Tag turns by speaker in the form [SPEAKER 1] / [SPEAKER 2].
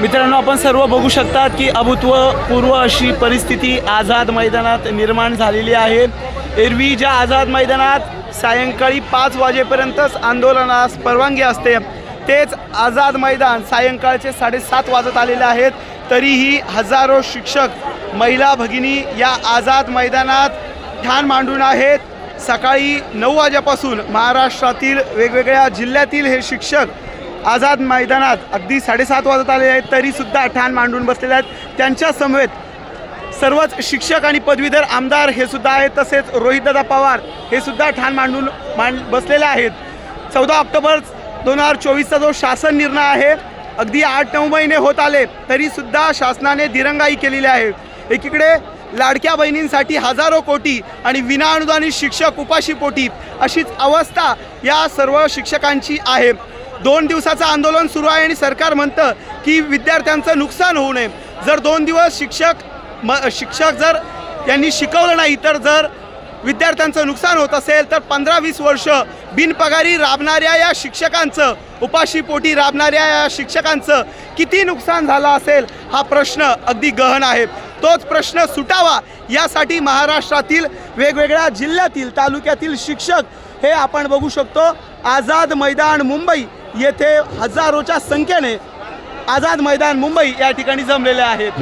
[SPEAKER 1] मित्रांनो आपण सर्व बघू शकतात की अभूतपूर्व अशी परिस्थिती आझाद मैदानात निर्माण झालेली आहे. एरवी ज्या आझाद मैदानात सायंकाळी पाच वाजेपर्यंतच आंदोलनास परवानगी असते तेच आझाद मैदान सायंकाळचे साडेसात वाजत आलेले आहेत. तरीही हजारो शिक्षक महिला भगिनी या आझाद मैदानात ठाण मांडून आहेत. सकाळी नऊ वाजेपासून महाराष्ट्रातील वेगवेगळ्या जिल्ह्यातील हे शिक्षक आझाद मैदानात अगदी साडेसात वाजत आले आहेत तरीसुद्धा ठाण मांडून बसलेले आहेत. त्यांच्या समवेत सर्वच शिक्षक आणि पदवीधर आमदार हे सुद्धा आहेत तसेच रोहितदादा पवार हे सुद्धा ठाण मांडून मांड बसलेले आहेत. चौदा ऑक्टोबर दोन हजार चोवीसचा जो शासन निर्णय आहे अगदी आठ नऊ महिने होत आले तरीसुद्धा शासनाने दिरंगाई केलेली आहे. एकीकडे लाडक्या बहिणींसाठी हजारो कोटी आणि विनाअनुदानित शिक्षक उपाशी पोटी अशीच अवस्था या सर्व शिक्षकांची आहे. दोन दिवसाचं आंदोलन सुरू आहे आणि सरकार म्हणतं की विद्यार्थ्यांचं नुकसान होऊ नये. जर दोन दिवस शिक्षक म शिक्षक जर यांनी शिकवलं नाही तर जर विद्यार्थ्यांचं नुकसान होत असेल तर पंधरा वीस वर्ष बिनपगारी राबणाऱ्या या शिक्षकांचं उपाशीपोटी राबणाऱ्या या शिक्षकांचं किती नुकसान झालं असेल हा प्रश्न अगदी गहन आहे. तोच प्रश्न सुटावा यासाठी महाराष्ट्रातील वेगवेगळ्या जिल्ह्यातील तालुक्यातील शिक्षक हे आपण बघू शकतो. आझाद मैदान मुंबई येथे हजारोच्या संख्येने आझाद मैदान मुंबई या ठिकाणी जमलेले आहेत.